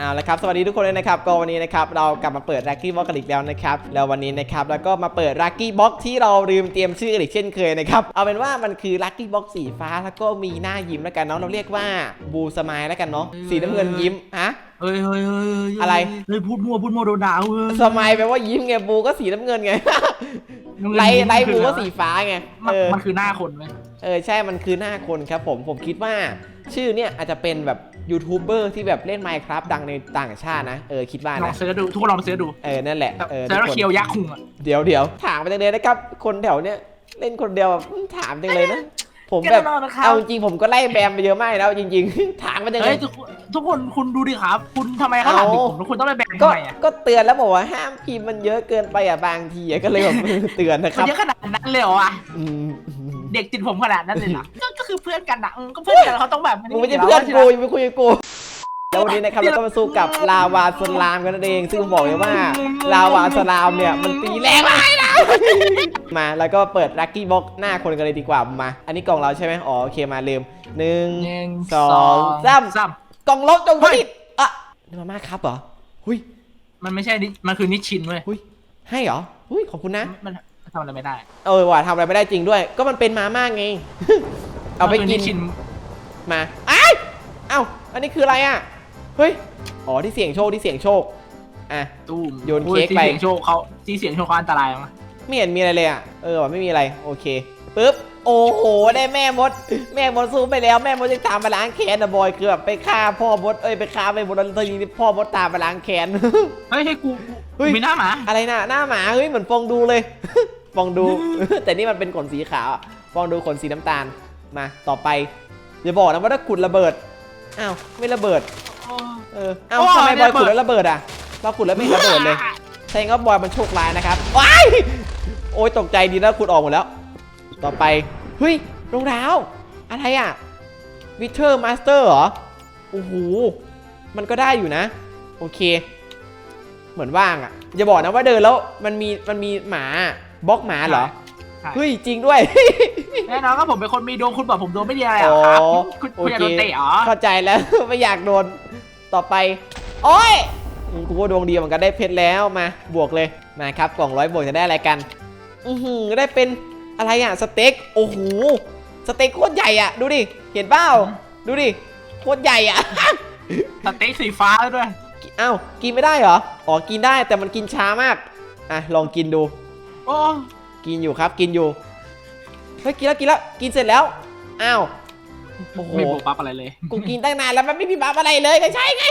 เอาละครับสวัสดีทุกคนเลยนะครับก็วันนี้นะครับเรากลับมาเปิด Lucky Box กันอีกแล้วนะครับแล้ววันนี้นะครับแล้วก็มาเปิด Lucky Box ที่เราลืมเตรียมชื่ออีกเช่นเคยนะครับเอาเป็นว่ามันคือ Lucky Box สีฟ้าแล้วก็มีหน้ายิ้มแล้วกันเนาะเราเรียกว่าบูสมายแล้วกันเนาะสีน้ำเงินยิ้มฮะเฮ้ยเฮ้ยเฮ้ยเฮ้ยอะไรเฮ้ยพูดมั่วพูดมั่วโดนด่าเว้ยสมายแปลว่ายิ้มไงบูก็สีน้ำเงินไงไลท์ไลท์บูก็สีฟ้าไงมันเออมันคือหน้าคนไหมเออใช่มันคือหน้าคนครับผมผมคิดว่า ชื่อเนี่ยอาจจะเป็นแบบยูทูบเบอร์ที่แบบเล่น Minecraft ดังในต่างชาตินะ เออคิดว่าลองนะ เสิร์ชดู ทุกคนลองไปเสิร์ชดูเออ นั่นแหละเออแต่ทุกว่าคนเคียวยักษ์คุงอะเดี๋ยวเดี๋ยวถามไปจังเลยนะครับ คนแถวเนี้ยเล่นคนเดียวแบบถามจังเลยนะ ผมแบบ แน่นอนนะครับ เอาจริงๆผมก็ไล่แบมไปเยอะมากแล้วจริง ๆ ถามไปจังเลเฮ้ยย ทุกคนทุกคนคุณดูดิครับ คุณทำไมเขาถามถึงผมแล้วคุณต้องไปแบ่งก็ทำไมอะก็เตือนแล้วบอกว่าห้ามพิมพ์มันเยอะเกินไปอะบางทีอะก็เลยแบบ เตือนนะคมันรับเยอะขนาดนั้นเลยเหรอวะ อืม เด็กติดผมขนาดนั้นเลยเหรอก็ก็คือเพื่อนกันนะอืมก็เพื่อนกันเขาต้องแบบมึงไม่ใช่เพื่อนกูอย่าไปคุยกับกูแล้ววันนี้นะครับเราก็มาสู้กับลาวาสลามกันนั่นเอง ซึ่งบอกเลยว่าลาวาสลามเนี่ยมันตีแรงมากนะ มาแล้วก็เปิดลัคกี้บ็อกหน้าคนกันเลยดีกว่ามา อันนี้กล่องเราใช่ไหมอ๋อโอเคมาลืมหนึ่งหนึ่งสองสามสามกล่องลบจงเฮ้ผยลิตอะนี่มาม่าครับเหรอ หุยมันไม่ใช่นิมันคือนิชชินเว้ย หุยให้เหรอ หุยขอบคุณนะ มัน ทำอะไรไม่ได้เออว่ะทำอะไรไม่ได้จริงด้วย ก็มันเป็นมาม่าไง เอาไปมัคืกินชินมาอ้ายเอ้าอันนี้คืออะไรอะเฮ้ยอ๋อที่เสี่ยงโชคที่เสี่ยงโชคอะตู้มโยนเค้กไปที่เสียงโชว์เขาที่เสียงโชว์เขาอันตรายมั้ยไม่เห็นมีอะไรเลยอะเออว่ะไม่มีอะไรโอเคปึ๊บโอ้โห ได้แม่มด แม่มดสู้ไปแล้วแม่มดจะตามมาล้างแค้นนะบอยคือแบบไปฆ่าพ่อมดเอ้ยไปฆ่าแม่มดแล้วทีนี้พ่อมดตามมาล้างแค้นเฮ้ยให้กูเฮ้ยมีหน้าหมาอะไรน่ะหน้าหมาเฮ้ยเหมือนฟองดูเลย ฟองดู แต่นี่มันเป็นขนสีขาวอะฟองดูขนสีน้ำตาลมาต่อไปอย่าบอกนะว่าถ้าขุดระเบิดอ้าวไม่ระเบิดเอออ้าวโอ้ทำไมบอยไม่ระเบิขุดดแล้วระเบิดอะเราขุดแล้วไม่ระเบิดเลยใช่งั้นก็บอยมันโชคร้ายนะครับว้ายโอ้ยตกใจดีนะขุดออกหมดแล้ว ต่อไปเฮ้ยรองเท้าอะไรอะวิเทอร์มาสเตอร์เหรอโอ้โหมันก็ได้อยู่นะ โอเค เหมือนว่างอะอย่าบอกนะว่าเดินแล้วมันมีมันมีหมา บล็อกหมาเหรอใช่ เฮ้ยจริงด้วย แน่นอนก็ผมเป็นคนมีดวงคุณบอกผมดวงไม่ดีอะไรเหรอครับอ๋อคุณโอคุณอยากเคโดนเตะเหรอเข้าใจแล้ว ไม่อยากโดนต่อไป โอ้ยอืมกูว่าดวงดีเหมือนกันได้เพชรแล้วมาบวกเลยมาครับกล่องร้อยบวกจะได้อะไรกัน อือหือได้เป็นอะไรอะสเต็กโอ้โหสเต็กโคตรใหญ่อะ ดูดิเห็นเปล่าดูดิโคตรใหญ่อะ สเต็กสีฟ้าแล้วด้วย อ้าวกินไม่ได้เหรอ อ๋อ กินได้แต่มันกินช้ามาก อะ ลองกินดู โอ้กินอยู่ครับกินอยู่เฮ้ยกินแล้วกินแล้วกินเสร็จแล้วอ้าวโอ้โหไม่บวกปั๊บอะไรเลย กูกินตั้งนานแล้วมันไม่มีบัฟอะไรเลยก็ใช่ไง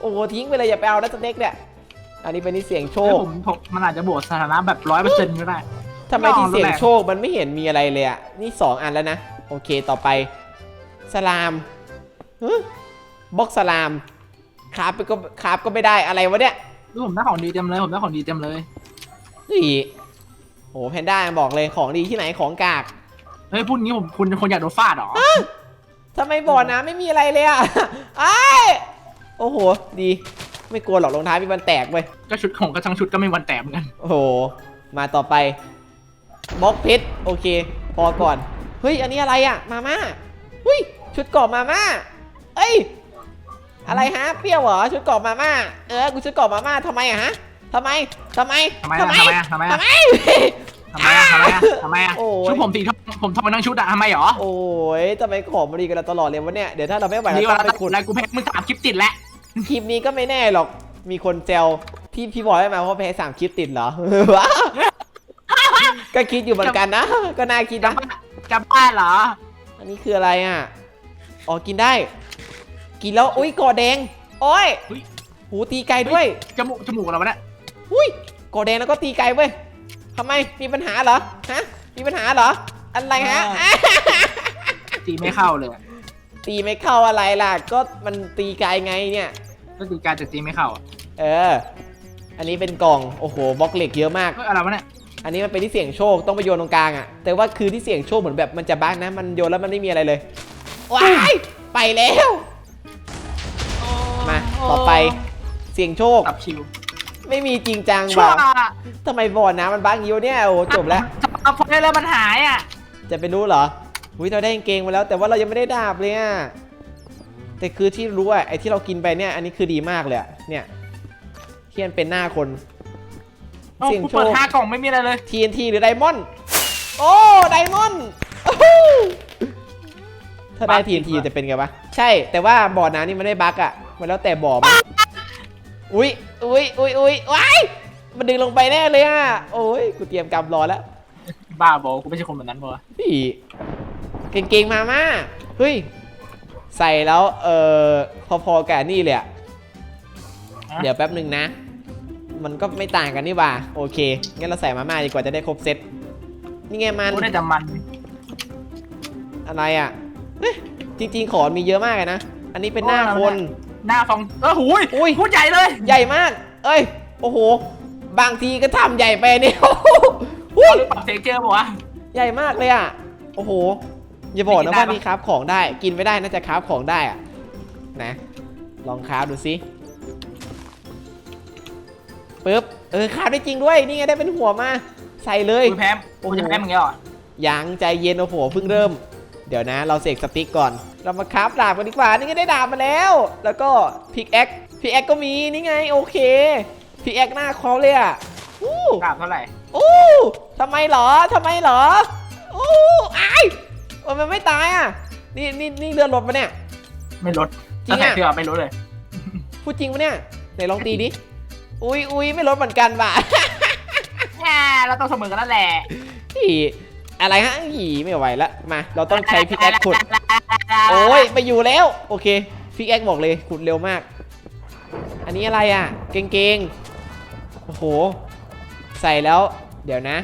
โอ้โหทิ้งไปเลยอย่าไปเอานะสเต็กเนี่ยอันนี้เป็นที่เสียงโชเฮ้ยคผมผมมันอาจจะบวกสถานะแบบร้อยเปอร์เซ็นต์ก็ได้ทำไมที่เสียงโชคมันไม่เห็นมีอะไรเลยอะนี่สองอันแล้วนะโอเคต่อไปสลามฮึบล็อกสลามคราฟไปก็คราฟก็ไม่ได้อะไรวะเนี่ยคือผมได้ของดีเต็มเลยผมได้ของดีเต็มเลย นี่โอ้แพนด้าบอกเลยของดีที่ไหนของกากเฮ้ยพูดงี้ผมคุณคนอยากโดนฟาดเหรอทำไมบ่อน้ำไม่มีอะไรเลยอะไอ้ายโอ้โห ดี ไม่กลัวหรอกรองเท้ามีมันแตกเว้ยก็ชุดของกระชังชุดก็ไม่มีวันแตกเหมือนกัน โอ้โห มาต่อไปบล็อกเพชรโอเค พอก่อน เฮ้ย อันนี้อะไรอะ มาม่าเฮ้ย ชุดเกรอบมาม่าเอ้ย อะไรฮะ เปรี้ยวเหรอ ชุดเกรอบมาม่า เออ กูชุดเกรอบมาม่าทำไมอะฮะ ทำไมทำไมทำไมอะทำไมอะทำไมอะ ทำไม ทำไมอะทำไมอะทำไมอะโอ้ย ชุดผมสีทองผมทำมาทั้งชุดอะทำไมเหรอโอ้ยทำไมของมันดีกันตลอดเลยวะเนี่ย เดี๋ยวถ้าเราไม่ไหวนี่เราว่าต้องไปขุดแล้วกูแพ้มึงสามคลิปติดแล้วคลิปนี้ก็ไม่แน่หรอก มีคนแซวที่พี่บอยให้มาเพราะแพ้สามคลิปติดเหรอวะก็คิดอยู่เหมือนกันนะ ก็น่าคิดนะกลับบ้านเหรออันนี้คืออะไรอะ อ๋อ กินได้ กินแล้ว อุ้ยกอแดง โอ้ย เฮ้ยหูตีไก่ด้วย จมูกจมูกเราวะเนี่ย อุ้ยกอแดงแล้วก็ตีไก่เว้ยทำไมมีปัญหาเหรอฮะมีปัญหาเหรอ อะไรฮะ ตีไม่เข้าเลยอะตีไม่เข้าอะไรล่ะ ก็มันตีไก่ไงเนี่ย ก็ตีการจะตีไม่เข้าอะเออ อันนี้เป็นกล่องโอ้โหบล็อกเหล็กเยอะมากเฮ้ยอะไรวะเนี่ยอันนี้มันเป็นที่เสี่ยงโชคต้องไปโยนตรงกลางอะแต่ว่าคือที่เสี่ยงโชคเหมือนแบบมันจะบ้างนะ มันโยนแล้วมันไม่มีอะไรเลยว้ายไปแล้ว มาต่อไปเสี่ยงโชค ตับชิว ไม่มีจริงจังชั่วว่ะทำไมบ่อน้ำมันบ้างอยู่เนี่ยโอ้โหจบแล้วตับพอได้แล้วมันหายอะจะไปรู้เหรออุ้ยเราได้กางเกงมาแล้ว แต่ว่าเรายังไม่ได้ดาบเลยอะแต่คือที่รู้อะไอที่เรากินไปเนี่ย อันนี้คือดีมากเลยอะเนี่ยเทียนเป็นหน้าคนเอ้าเสี่ยงกูโชเปิดคห้ากล่องไม่มีอะไรเลย TNT หรือไดมอนด์โอ้ไดมอนด์โอ้โหถ้าได้ บั๊กจริง TNT ปะ จะเป็นไงวะ ใช่แต่ว่าบ่อน้ำนี่มันได้บั๊กอะมันแล้วแต่บ่อมันอุ้ย อุ้ยอุ้ยอุ้ยว้ายมันดึงลงไปแน่เลยอะโอ้ย กูเตรียมกำรอแล้ว บ้าบอกกูไม่ใช่คนแบบนั้นปะวะพี่เก่งๆมาม่าเฮ้ย ใส่แล้ว เออพอๆกับนี่เลยอะเดี๋ยวแป๊บหนึ่งนะ มันก็ไม่ต่างกันนี่หว่า โอเค งั้นเราใส่มาม่าดีกว่าจะได้ครบเซต นี่ไงมัน กูได้แต่มัน อะไรอะเอ๊ะจริงๆ ของมีเยอะมากเลยนะ อันนี้เป็นหน้าคน หน้าฟองเออหูยอุ้ย พูดใหญ่เลย ใหญ่มาก เอ้ย โอ้โห บางทีก็ทำใหญ่ไปเนี่ยอุ้เอายหรือปรับเทคเจอร์ปะวะใหญ่มากเลยอะ โอ้โห อย่าบอกนะไม่กินได้ว่าปะนี่คราฟของได้ กินไม่ได้น่าจะคราฟของได้อะ นะ ลองคราฟดูสิปึ๊บ เออคราฟได้จริงด้วย นี่ไงได้เป็นหัวมา ใส่เลยกูแพ้กูจะแพ้มึงแล้วเหรอยังใจเย็นโอ้โหเพิ่งเริ่ม เดี๋ยวนะ เราเสกสติ๊กก่อน เรามาคราฟดาบกันดีกว่า นี่ไงได้ดาบมาแล้ว แล้วก็พิกแอคพิกแอคก็มีนี่ไงโอเคพิกแอคหน้าคอเลยอะอู้กราบเท่าไหร่อู้ทำไมเหรอทำไมเหรออู้ไอ้ายโอ้ยมันไม่ตายอะ นี่นี่นี่เรือนรถปะเนี่ย ไม่ลดจริงอะถ้าใส่เสื้อไม่ลดเลย พูดจริงปะเนี่ย ไหนลองตีดิ อุ้ยอุ้ยไม่ลดเหมือนกันว่ะแง่เราต้องเสมอกันนั่นแหละอี อะไรฮะอีไม่ไหวละมาเราต้องใช้พิกแอคขุดโอ้ยไปอยู่แล้ว โอเคพิกแอคบอกเลยขุดเร็วมาก อันนี้อะไรอะ เก่งเกงๆโอ้โห ใส่แล้ว เดี๋ยวนะ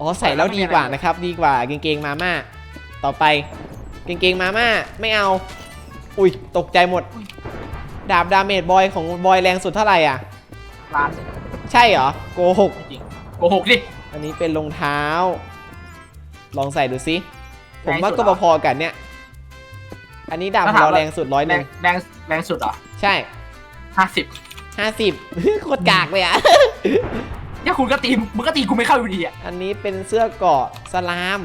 อ๋อใส่แล้วดีกว่านะครับ ดีกว่าเก่งเกงๆมาม่าต่อไป เก่งเกงๆมาม่าไม่เอา อุ้ยตกใจหมด ดาบดาเมจบอยของบอยแรงสุดเท่าไหร่อะร้านใช่เหรอโกหกจริงโกหกดิ อันนี้เป็นรองเท้า ลองใส่ดูสิ ผมแรงสุดว่าก็เหรอพอๆกันเนี่ย อันนี้ดาบของถ้าถามเราว่าแรงสุดร้อยหแรนึ่งงแรงแรงสุดเหรอ ใช่ห้าสิบห้าสิบโคตรกากเลยอะเนี่ยคุณก็ตีมึงก็ตีกูไม่เข้าอยู่ดีอะ อันนี้เป็นเสื้อเกราะสลาม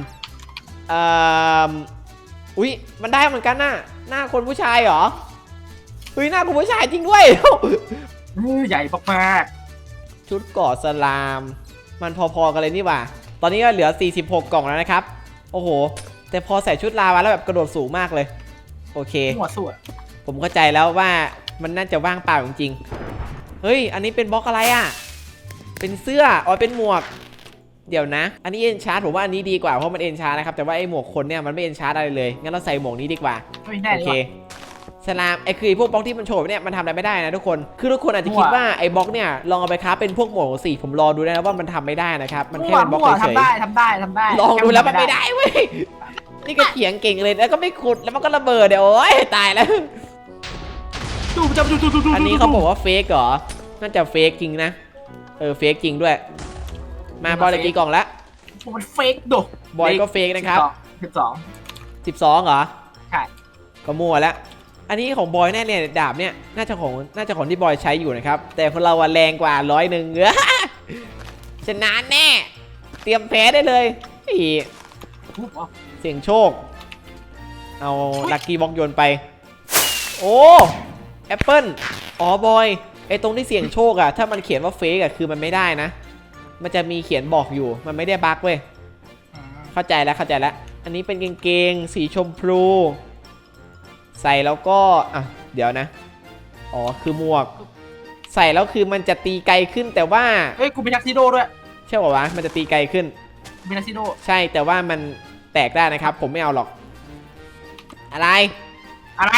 เอ่ออุ๊ยมันได้เหมือนกันน่ะ หน้าคนผู้ชายเหรอเฮ้ยหน้าคนผู้ชายจริงด้วยเออใหญ่มากชุดเกราะสลาม มันพอๆกันเลยนี่หว่า ตอนนี้ก็เหลือ 46 กล่องแล้วนะครับ โอ้โห แต่พอใส่ชุดลาวาแล้วแบบกระโดดสูงมากเลย โอเคๆหัวสวยผมเข้าใจแล้วว่ามันน่าจะว่างเปล่าจริงๆ เฮ้ย อันนี้เป็นบล็อกอะไรอะ เป็นเสื้อ อ๋อ เป็นหมวก เดี๋ยวนะ อันนี้เอ็นชาร์ดผมว่าอันนี้ดีกว่าเพราะมันเอ็นชาร์ดนะครับ แต่ว่าไอ้หมวกคนเนี่ยมันไม่เอ็นชาร์ดอะไรเลย งั้นเราใส่หมวกนี้ดีกว่าเฮ้ยแน่โอเลยเคว่ะ สลามไอ้คือไอ้พวกบล็อกที่มันโชว์เนี่ยมันทำอะไรไม่ได้นะทุกคนคือทุกคนอาจจะคิดมั่วว่าไอ้บล็อกเนี่ยลองเอาไปค้าเป็นพวกหมวกสีผมรอดูได้นะว่ามันทำไม่ได้นะครับมันแค่เป็นบล็อกมั่วเฉยทำได้ทำได้ทำได้ๆลองดูแล้วมันไม่ได้เว้ยนี่ก็เถียงเก่งเลยแล้วก็ไม่ขุดแล้วมันก็ระเบิดเดี๋ยวโอ๊ยตายแล้วดูจับดูดูดูดูอันนี้เขาบอกว่าเฟกเหรอน่าจะเฟกจริงนะเออเฟกจริงด้วย มาบอยเลยกี่กล่องละมันเฟกดูบอยก็เฟกนะครับสิบสอง12เหรอใช่ก็มั่วแล้ว อันนี้ของบอยแน่เลยดาบเนี่ยน่าจะของน่าจะของที่บอยใช้อยู่นะครับ แต่ของเราอะแรงกว่าร้อยหนึ่งเออชนะแน่ เตรียมแพ้ได้เลยอีถูกปะเสี่ยงโชค เอาลักกี้บ็อกโยนไป โอ้แอปเปิลอ๋อบอยไอตรงที่เสี่ยงโชคอะถ้ามันเขียนว่าเฟกอะคือมันไม่ได้นะ มันจะมีเขียนบอกอยู่มันไม่ได้บั๊กเว้ยอืมเข้าใจแล้วเข้าใจแล้ว อันนี้เป็นกางเกงสีชมพู ใส่แล้วก็อะเดี๋ยวนะ อ๋อคือหมวก ใส่แล้วคือมันจะตีไกลขึ้นแต่ว่าเฮ้ยกูมีทักซิโดด้วยใช่ป่าวะมันจะตีไกลขึ้นกูมีทักซิโดใช่แต่ว่ามันแตกได้นะครับ ผมไม่เอาหรอกอะไรอะไร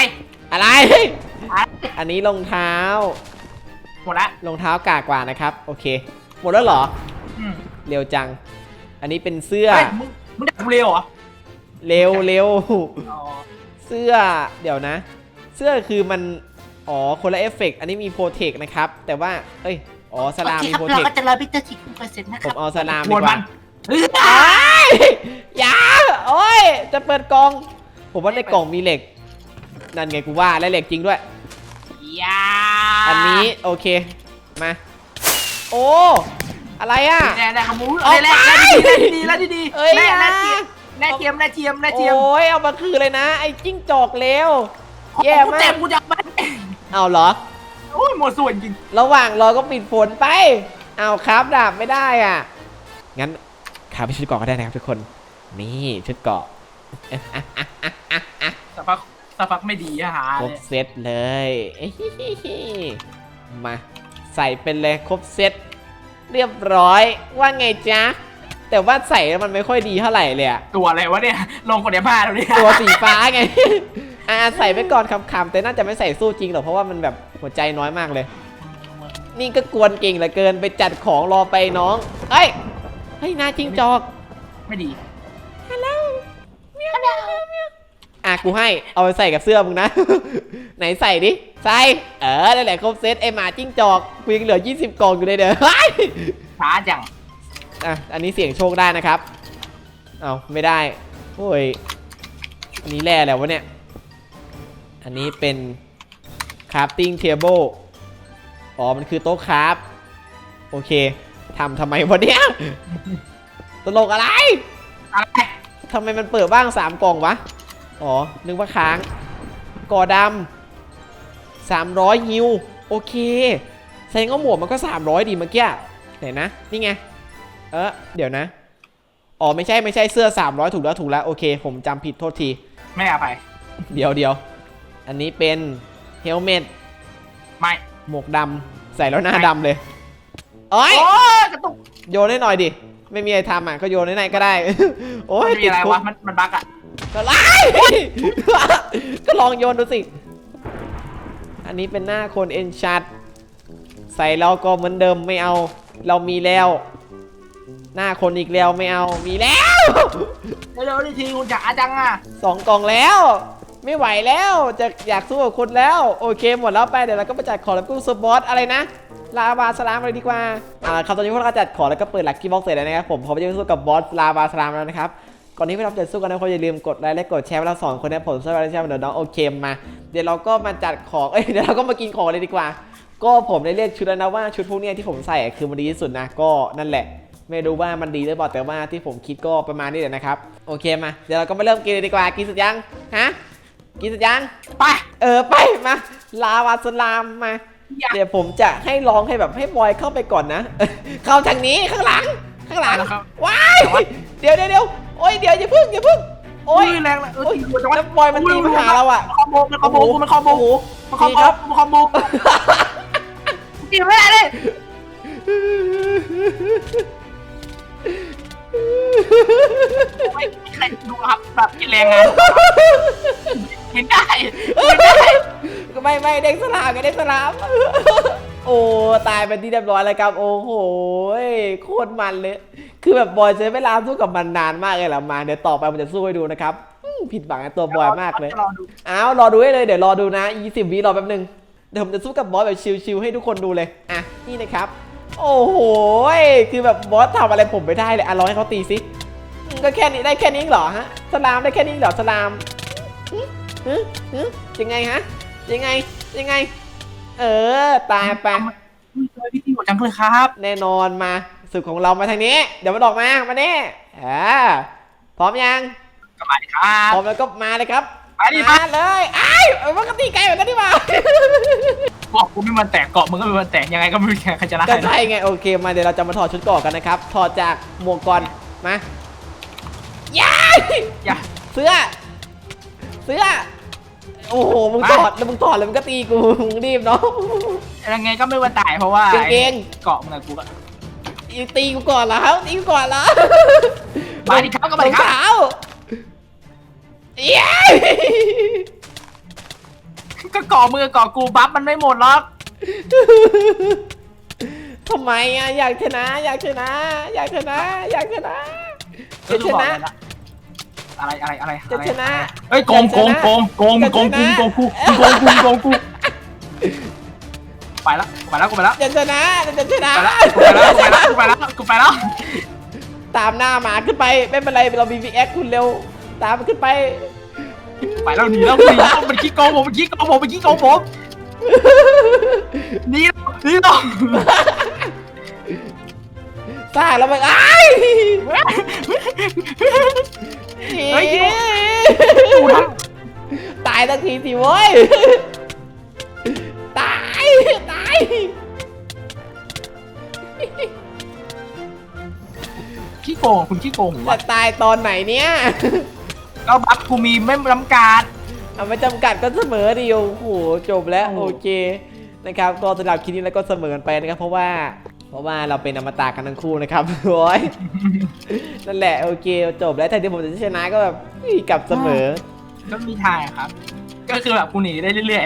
อะไรอะไร อันนี้รองเท้าหมดละรองเท้ากากกว่านะครับ โอเค หมดแล้วเหรออืมเร็วจัง อันนี้เป็นเสื้อเฮ้ยมึงมึงดักกูเร็วเหรอเร็วเร็ว อ๋อ เสื้อเดี๋ยวนะ เสื้อคือมัน อ๋อคนละเอฟเฟกต์อันนี้มีโปรเทคนะครับ แต่ว่าเอ้ยอ๋อสลามมีโปรเทคเราก็จะรอพิเตอร์ชิคเปอร์เซ็นต์นะคผรับมเอาสลามกดีวนกมัว่านเฮ้ยอ้ายอย่าโอ้ยจะเปิดกล่อง ผมว่าในกล่องมีเหล็ก นั่นไงกูว่าและเหล็กจริงด้วย ยาอันนี้โอเคมา โอ้ อะไรอะ แน่แน่ขมูออกแน่ไป แน่ดีแน่ดีแน่ดีเอ้ยแน่อย่าแน่ดี แน่เทียมแน่เทียมแน่เทียมโอ้ยเอามาคืนเลยนะ ไอ้จิ้งจอกเลวแย่กูมาเจ็กบกูจะมันเอาเหรอ โอ้ยหมดส่วนจริงระหว่างรอก็ปิดฝนไป เอาครับดาบไม่ได้อะ งั้นขาไปชุดเกาะก็ได้นะครับทุกคน นี่ชุดเกาะสักพักสักพักไม่ดีอะหาครบเลยเซตเลยเอ้ยมาใส่เป็นเลยครบเซตเรียบร้อยว่าไงจ๊ะ แต่ว่าใส่แล้วมันไม่ค่อยดีเท่าไหร่เลยอะตัวอะไรวะเนี่ยลงคนเดียวผ้าแล้วเนี่ยตัวสีฟ้าไง อ่าใส่ไปก่อนคำๆแต่น่าจะไม่ใส่สู้จริงหรอกเพราะว่ามันแบบหัวใจน้อยมากเลย นี่ก็กวนเก่งเหลือเกินไปจัดของรอไปน้องเอ้ยเฮ้ยหน้าจิ้งจอกไม่ดีอะกูให้เอาไปใส่กับเสื้อมึงนะ ไหนใส่ดิใส่เออนั่นแหละครบเซตไอหมาจิ้งจอกกูยังเหลือ 20กล่องอยู่เลยเด้อเฮ้ยช้าจัง อะ อันนี้เสี่ยงโชคได้นะครับ เอาไม่ได้ โอ้ย อันนี้แร่แล้ววะเนี่ย อันนี้เป็น crafting table อ๋อ มันคือโต๊ะคราฟ โอเค ทำทำไมวะเนี่ย ตลกอะไร อะไรทำไมมันเปิดบ้าง3กล่องวะ อ๋อ นึกว่าค้าง ก่อดำ300ฮิว โอเคแสดงว่าหมวกมันก็ 300 ดีเมื่อกี้ไหนนะ นี่ไง เออเดี๋ยวนะ อ๋อไม่ใช่ไม่ใช่เสื้อ 300 ถูกแล้วถูกแล้วโอเค ผมจำผิดโทษที ไม่เอาไป เดี๋ยวเดี๋ยวอันนี้เป็นเฮลเมตไม่ หมวกดำใส่แล้วหน้าดำเลยโอ้ยโอ้ยกระตุกโยนให้หน่อยดิ ไม่มีอะไรทำอะก็โยนให้ไหนก็ได้ โอ้ยมันมีติดอะไรคุวะกมันมันบั๊กอะก็ไล่ ก็ลองโยนดูสิ อันนี้เป็นหน้าคนเอ็นชัด ใส่เราก็เหมือนเดิมไม่เอา เรามีแล้ว หน้าคนอีกแล้วไม่เอา มีแล้ว เร็วๆดิทีคุณจ๋าจังอะสองกล่องแล้ว ไม่ไหวแล้ว จะอยากสู้กับคนแล้ว โอเค หมดแล้วไปเดี๋ยวเราก็ไปจัดของแล้วกู้สบอสอะไรนะ ลาวาสลามเลยดีกว่า อ่าครับตอนนี้พวกเราก็จัดของแล้วก็เปิดลักกี้บ็อกเสร็จแล้วนะครับผมพร้อมจะไปสู้กับบอสลาวาสลามแล้วนะครับ ก่อนที่เราจะสู้กันนะคนอย่าลืมกดไลค์และกดแชร์ให้เราสองคนนะผมช่วยเราแชร์เดี๋ยวน้องโอเคมา เดี๋ยวเราก็มาจัดของ เอ้ยเดี๋ยวเราก็มากินของเลยดีกว่า ก็ผมได้เรียกชุดแล้วนะว่าชุดพวกเนี้ยที่ผมใส่อะคือมันดีที่สุดนะ ก็นั่นแหละ ไม่รู้ว่ามันดีหรือเปล่าแต่ว่าที่ผมคิดก็ประมาณนี้แหละนะครับ โอเคมา เดี๋ยวเราก็มาเริ่มกินเลยดีกว่า กินเสร็จยัง ฮะ กินเสร็จยัง ไป เออ ไป มา ลาวาสลามมาอย่าเดี๋ยวผมจะให้ลองให้แบบให้บอยเข้าไปก่อนนะ เข้าทางนี้ข้างหลัง ข้างหลังเอาละครับว้าย เดี๋ยวเดี๋ยวเดี๋ยวโอ้ยเดี๋ยวอย่าพึ่งอย่าพึ่งโอ้โอ้ยยแรงเลยเออโอ้ยตีหัวจังวะแล้วบอยมันตีมาหาเราอะคอมโบมันคอมโบกูมันคอมโบโอ้โหมันคอมดีโบครับมันคอมโบกินไม่ได้เลย ไม่ใครดูครับแบบกินแรงงานกินได้กินได้ไม่ไม่เด็กสลามไงเด็กสลาม โอ้ตายเป็นที่เรียบร้อยแล้วครับโอ้โหโคตรมันเลย คือแบบบอยใช้เวลาสู้กับมันนานมากเลยแหละมาเดี๋ยวต่อไปมันจะสู้ให้ดูนะครับผิดหวังในตัวบอยมากเลยอ้าวรอดูให้เลยเดี๋ยวรอดูนะ 20วิรอแป๊บนึงเดี๋ยวผมจะสู้กับบอสแบบชิลๆให้ทุกคนดูเลยอะนี่นะครับ โอ้โหคือแบบบอสทำอะไรผมไม่ได้เลยอะลองให้เขาตีสิก็แค่นี้ได้แค่นี้เหรอฮะสลามได้แค่นี้เหรอสลามหึหึหึยังไงฮะ ยังไง ยังไง เออ ตายไปเลยพี่ที่หัวจังเลยครับ แน่นอนมาศึกของเรามาทางนี้ เดี๋ยวมันอกมามาเนี่ยอ่าพร้อมยังมาดิครับพร้อมแล้วก็มาเลยครับมาเลยไอ้เอ้ยมันก็ตีไกลเหมือนกันนี่หว่า บอกกูไม่มันแตกเกาะมึงก็ไม่มันแตกยังไงก็ไม่มีใครชนะก็ใช่ไงโอเคมาเดี๋ยวเราจะมาถอดชุดเก่อนกันนะครับ ถอดจากหมวกก่อนมาย้ายอย่า เสื้อ เสื้อ โอ้โหมึงถอดแล้วมึงถอดแล้วมึงก็ตีกูมึงรีบเนาะยังไงก็ไม่วันตายเพราะว่าเก่งเกาะมึงกับกูก็อีตีกูก่อนเหรอตีกูก่อนเหรอมาดิครับก็มาดิครับงเท้าเย้ ก็เกาะมึงกับเกาะกูบัฟมันไม่หมดหรอกทำไมอะอยากชนะ อยากชนะ อยากชนะ อยากชนะจะชนะอะไรอะไรอะไรจะชนะเฮ้ยโกงโกงโกงโกงมึงโกงกูมึงโกงกูมึงโกงกูมึงโกงกูไปละไปแล้วกูไปแล้วจะชนะจะชนะไปแล้วกูไปแล้วกูไปแล้วกูไปแล้วตามหน้าหมาขึ้นไปไม่เป็นไรเรามีวีแอคคุณเร็ว ตามมันขึ้นไป ไปแล้วหนีแล้วหนีแล้วมันขี้โกงผมมันขี้โกงผมมันขี้โกงผมหนีหนีต่อสร้างแล้วมันอ้ายเฮ้ยคิโกดูนะตายสักทีสิเว้ย ตาย ตาย ขี้โกงคุณขี้โกงผมจะว่าตายตอนไหนเนี่ย ก็บัฟกูมีไม่จำกัด เอาไม่จำกัดก็เสมอดิโอ้โหจบแล้วโอ้โอเคนะครับก็สำหรับคลิปนี้แล้วก็เสมอกันไปนะครับ เพราะว่า เพราะว่าเราเป็นอมตะกันทั้งคู่นะครับโอ้ยนั่นแหละโอเคจบแล้วแต่ที่ผมจะชนะก็แบบเฮ้ยกลับเสมอ ก็มีทางอะครับ ก็คือแบบกูหนีได้เรื่อย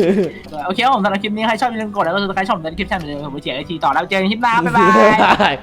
ๆ โอเคครับผมสำหรับคลิปนี้ใครชอบอย่าลืมกดแล้วก็สไครต์ช่องในคลิปช่องเดิมผมไปเชียร์ไอทีต่อแล้วเจอกันคลิปหน้าบ๊ายบาย Bye.